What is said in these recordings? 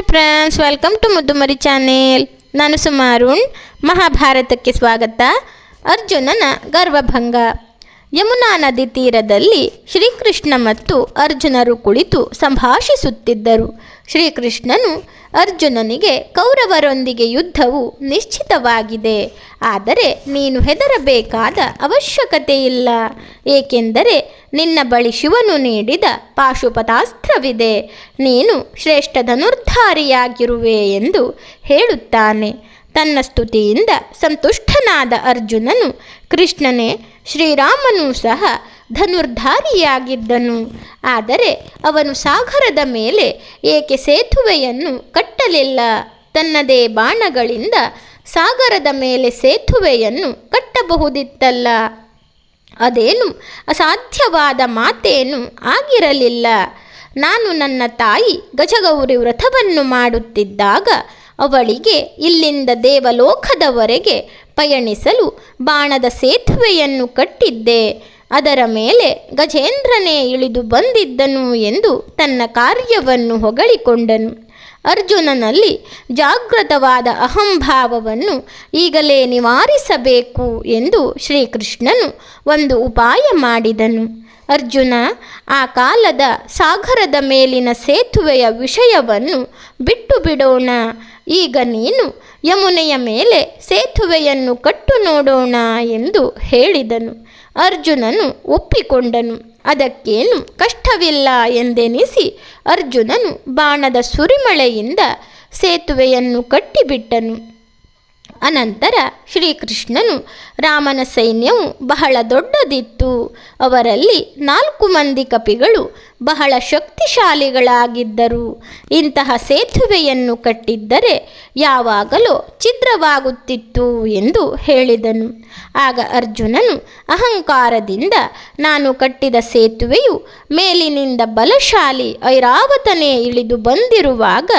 Hi friends welcome to Muddumari channel. ನಾನು ಸುಮಾರುಣ್. ಮಹಾಭಾರತಕ್ಕೆ ಸ್ವಾಗತ. ಅರ್ಜುನನ ಗರ್ವಭಂಗ. ಯಮುನಾ ನದಿ ತೀರದಲ್ಲಿ ಶ್ರೀಕೃಷ್ಣ ಮತ್ತು ಅರ್ಜುನರು ಕುಳಿತು ಸಂಭಾಷಿಸುತ್ತಿದ್ದರು. ಶ್ರೀಕೃಷ್ಣನು ಅರ್ಜುನನಿಗೆ, ಕೌರವರೊಂದಿಗೆ ಯುದ್ಧವು ನಿಶ್ಚಿತವಾಗಿದೆ. ಆದರೆ ನೀನು ಹೆದರಬೇಕಾದ ಅವಶ್ಯಕತೆ ಇಲ್ಲ. ಏಕೆಂದರೆ ನಿನ್ನ ಬಳಿ ಶಿವನು ನೀಡಿದ ಪಾಶುಪತಾಸ್ತ್ರವಿದೆ. ನೀನು ಶ್ರೇಷ್ಠ ಧನುರ್ಧಾರಿಯಾಗಿರುವೆ ಎಂದು ಹೇಳುತ್ತಾನೆ. ತನ್ನ ಸ್ತುತಿಯಿಂದ ಸಂತುಷ್ಟನಾದ ಅರ್ಜುನನು ಕೃಷ್ಣನೇ, ಶ್ರೀರಾಮನೂ ಸಹ ಧನುರ್ಧಾರಿಯಾಗಿದ್ದನು. ಆದರೆ ಅವನು ಸಾಗರದ ಮೇಲೆ ಏಕೆ ಸೇತುವೆಯನ್ನು ಕಟ್ಟಲಿಲ್ಲ? ತನ್ನದೇ ಬಾಣಗಳಿಂದ ಸಾಗರದ ಮೇಲೆ ಸೇತುವೆಯನ್ನು ಕಟ್ಟಬಹುದಿತ್ತಲ್ಲ? ಅದೇನು ಅಸಾಧ್ಯವಾದ ಮಾತೇನು ಆಗಿರಲಿಲ್ಲ. ನಾನು ನನ್ನ ತಾಯಿ ಗಜಗೌರಿ ವ್ರತವನ್ನು ಮಾಡುತ್ತಿದ್ದಾಗ ಅವಳಿಗೆ ಇಲ್ಲಿಂದ ದೇವಲೋಕದವರೆಗೆ ಪಯಣಿಸಲು ಬಾಣದ ಸೇತುವೆಯನ್ನು ಕಟ್ಟಿದ್ದೆ. ಅದರ ಮೇಲೆ ಗಜೇಂದ್ರನೇ ಇಳಿದು ಬಂದಿದ್ದನು ಎಂದು ತನ್ನ ಕಾರ್ಯವನ್ನು ಹೊಗಳಿಕೊಂಡನು. ಅರ್ಜುನನಲ್ಲಿ ಜಾಗೃತವಾದ ಅಹಂಭಾವವನ್ನು ಈಗಲೇ ನಿವಾರಿಸಬೇಕು ಎಂದು ಶ್ರೀಕೃಷ್ಣನು ಒಂದು ಉಪಾಯ ಮಾಡಿದನು. ಅರ್ಜುನ, ಆ ಕಾಲದ ಸಾಗರದ ಮೇಲಿನ ಸೇತುವೆಯ ವಿಷಯವನ್ನು ಬಿಟ್ಟು ಬಿಡೋಣ. ಈಗ ನೀನು ಯಮುನೆಯ ಮೇಲೆ ಸೇತುವೆಯನ್ನು ಕಟ್ಟು ನೋಡೋಣ ಎಂದು ಹೇಳಿದನು. ಅರ್ಜುನನು ಒಪ್ಪಿಕೊಂಡನು. ಅದಕ್ಕೇನು ಕಷ್ಟವಿಲ್ಲ ಎಂದೆನಿಸಿ ಅರ್ಜುನನು ಬಾಣದ ಸುರಿಮಳೆಯಿಂದ ಸೇತುವೆಯನ್ನು ಕಟ್ಟಿಬಿಟ್ಟನು. ಅನಂತರ ಶ್ರೀಕೃಷ್ಣನು ರಾಮನ ಸೈನ್ಯವು ಬಹಳ ದೊಡ್ಡದಿತ್ತು. ಅವರಲ್ಲಿ ನಾಲ್ಕು ಮಂದಿ ಕಪಿಗಳು ಬಹಳ ಶಕ್ತಿಶಾಲಿಗಳಾಗಿದ್ದರು. ಇಂತಹ ಸೇತುವೆಯನ್ನು ಕಟ್ಟಿದ್ದರೆ ಯಾವಾಗಲೂ ಛಿದ್ರವಾಗುತ್ತಿತ್ತು ಎಂದು ಹೇಳಿದನು. ಆಗ ಅರ್ಜುನನು ಅಹಂಕಾರದಿಂದ, ನಾನು ಕಟ್ಟಿದ ಸೇತುವೆಯು ಮೇಲಿನಿಂದ ಬಲಶಾಲಿ ಐರಾವತನೇ ಇಳಿದು ಬಂದಿರುವಾಗ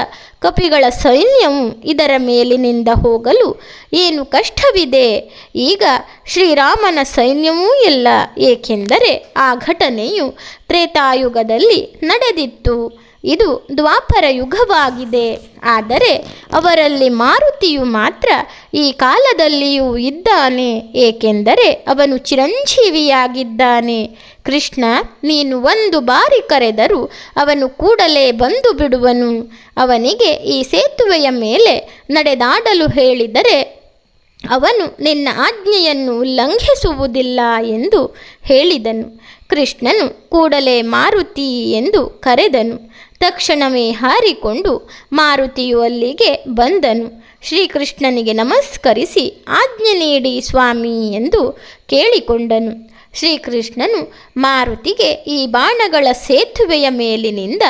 ಕಪಿಗಳ ಸೈನ್ಯವು ಇದರ ಮೇಲಿನಿಂದ ಹೋಗಲು ಏನು ಕಷ್ಟವಿದೆ? ಈಗ ಶ್ರೀರಾಮನ ಸೈನ್ಯವೂ ಇಲ್ಲ, ಏಕೆಂದರೆ ಆ ಘಟನೆಯು ತ್ರೇತಾಯುಗದಲ್ಲಿ ನಡೆದಿತ್ತು. ಇದು ದ್ವಾಪರ ಯುಗವಾಗಿದೆ. ಆದರೆ ಅವರಲ್ಲಿ ಮಾರುತಿಯು ಮಾತ್ರ ಈ ಕಾಲದಲ್ಲಿಯೂ ಇದ್ದಾನೆ, ಏಕೆಂದರೆ ಅವನು ಚಿರಂಜೀವಿಯಾಗಿದ್ದಾನೆ. ಕೃಷ್ಣ, ನೀನು ಒಂದು ಬಾರಿ ಕರೆದರೂ ಅವನು ಕೂಡಲೇ ಬಂದು ಬಿಡುವನು. ಅವನಿಗೆ ಈ ಸೇತುವೆಯ ಮೇಲೆ ನಡೆದಾಡಲು ಹೇಳಿದರೆ ಅವನು ನಿನ್ನ ಆಜ್ಞೆಯನ್ನು ಉಲ್ಲಂಘಿಸುವುದಿಲ್ಲ ಎಂದು ಹೇಳಿದನು. ಕೃಷ್ಣನು ಕೂಡಲೇ ಮಾರುತಿ ಎಂದು ಕರೆದನು. ತಕ್ಷಣವೇ ಹಾರಿಕೊಂಡು ಮಾರುತಿಯು ಅಲ್ಲಿಗೆ ಬಂದನು. ಶ್ರೀಕೃಷ್ಣನಿಗೆ ನಮಸ್ಕರಿಸಿ ಆಜ್ಞೆ ನೀಡಿ ಸ್ವಾಮಿ ಎಂದು ಕೇಳಿಕೊಂಡನು. ಶ್ರೀಕೃಷ್ಣನು ಮಾರುತಿಗೆ ಈ ಬಾಣಗಳ ಸೇತುವೆಯ ಮೇಲಿನಿಂದ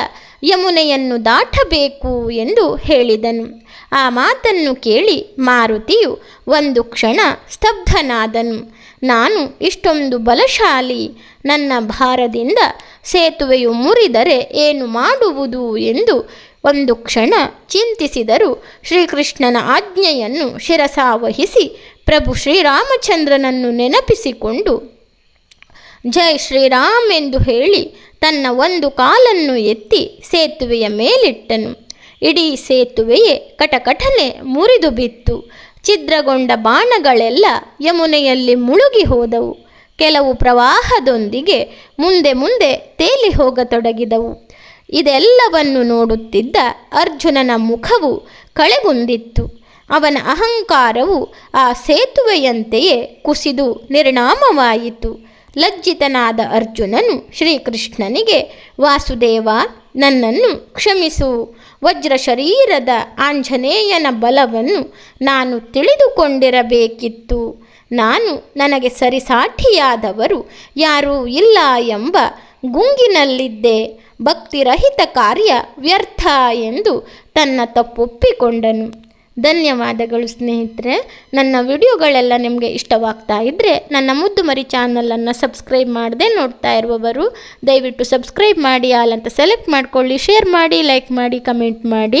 ಯಮುನೆಯನ್ನು ದಾಟಬೇಕು ಎಂದು ಹೇಳಿದನು. ಆ ಮಾತನ್ನು ಕೇಳಿ ಮಾರುತಿಯು ಒಂದು ಕ್ಷಣ ಸ್ತಬ್ಧನಾದನು. ನಾನು ಇಷ್ಟೊಂದು ಬಲಶಾಲಿ ನನ್ನ ಭಾರದಿಂದ ಸೇತುವೆಯು ಮುರಿದರೆ ಏನು ಮಾಡುವುದು ಎಂದು ಒಂದು ಕ್ಷಣ ಚಿಂತಿಸಿದರು. ಶ್ರೀಕೃಷ್ಣನ ಆಜ್ಞೆಯನ್ನು ಶಿರಸಾವಹಿಸಿ ಪ್ರಭು ಶ್ರೀರಾಮಚಂದ್ರನನ್ನು ನೆನಪಿಸಿಕೊಂಡು, ಜೈ ಶ್ರೀರಾಮ್ ಎಂದು ಹೇಳಿ ತನ್ನ ಒಂದು ಕಾಲನ್ನು ಎತ್ತಿ ಸೇತುವೆಯ ಮೇಲಿಟ್ಟನು. ಇಡೀ ಸೇತುವೆಯೇ ಕಟಕಟನೆ ಮುರಿದು ಬಿತ್ತು ಛಿದ್ರಗೊಂಡ ಬಾಣಗಳೆಲ್ಲ ಯಮುನೆಯಲ್ಲಿ ಮುಳುಗಿ ಹೋದವು. ಕೆಲವು ಪ್ರವಾಹದೊಂದಿಗೆ ಮುಂದೆ ಮುಂದೆ ತೇಲಿ ಹೋಗತೊಡಗಿದವು. ಇದೆಲ್ಲವನ್ನು ನೋಡುತ್ತಿದ್ದ ಅರ್ಜುನನ ಮುಖವು ಕಳೆಗುಂದಿತ್ತು. ಅವನ ಅಹಂಕಾರವು ಆ ಸೇತುವೆಯಂತೆಯೇ ಕುಸಿದು ನಿರ್ಣಾಮವಾಯಿತು ಲಜ್ಜಿತನಾದ ಅರ್ಜುನನು ಶ್ರೀಕೃಷ್ಣನಿಗೆ, ವಾಸುದೇವ, ನನ್ನನ್ನು ಕ್ಷಮಿಸು. ವಜ್ರ ಶರೀರದ ಆಂಜನೇಯನ ಬಲವನ್ನು ನಾನು ತಿಳಿದುಕೊಂಡಿರಬೇಕಿತ್ತು. ನಾನು ನನಗೆ ಸರಿಸಾಠಿಯಾದವರು ಯಾರೂ ಇಲ್ಲ ಎಂಬ ಗುಂಗಿನಲ್ಲಿದ್ದೆ. ಭಕ್ತಿರಹಿತ ಕಾರ್ಯ ವ್ಯರ್ಥ ಎಂದು ತನ್ನ ತಪ್ಪೊಪ್ಪಿಕೊಂಡನು. ಧನ್ಯವಾದಗಳು ಸ್ನೇಹಿತರೆ. ನನ್ನ ವಿಡಿಯೋಗಳೆಲ್ಲ ನಿಮಗೆ ಇಷ್ಟವಾಗ್ತಾ ಇದ್ದರೆ ನನ್ನ ಮುದ್ದು ಮರಿ ಚಾನಲನ್ನು ಸಬ್ಸ್ಕ್ರೈಬ್ ಮಾಡದೆ ನೋಡ್ತಾ ಇರುವವರು ದಯವಿಟ್ಟು ಸಬ್ಸ್ಕ್ರೈಬ್ ಮಾಡಿ, ಆಲ್ ಅಂತ ಸೆಲೆಕ್ಟ್ ಮಾಡಿಕೊಳ್ಳಿ, ಶೇರ್ ಮಾಡಿ, ಲೈಕ್ ಮಾಡಿ, ಕಮೆಂಟ್ ಮಾಡಿ.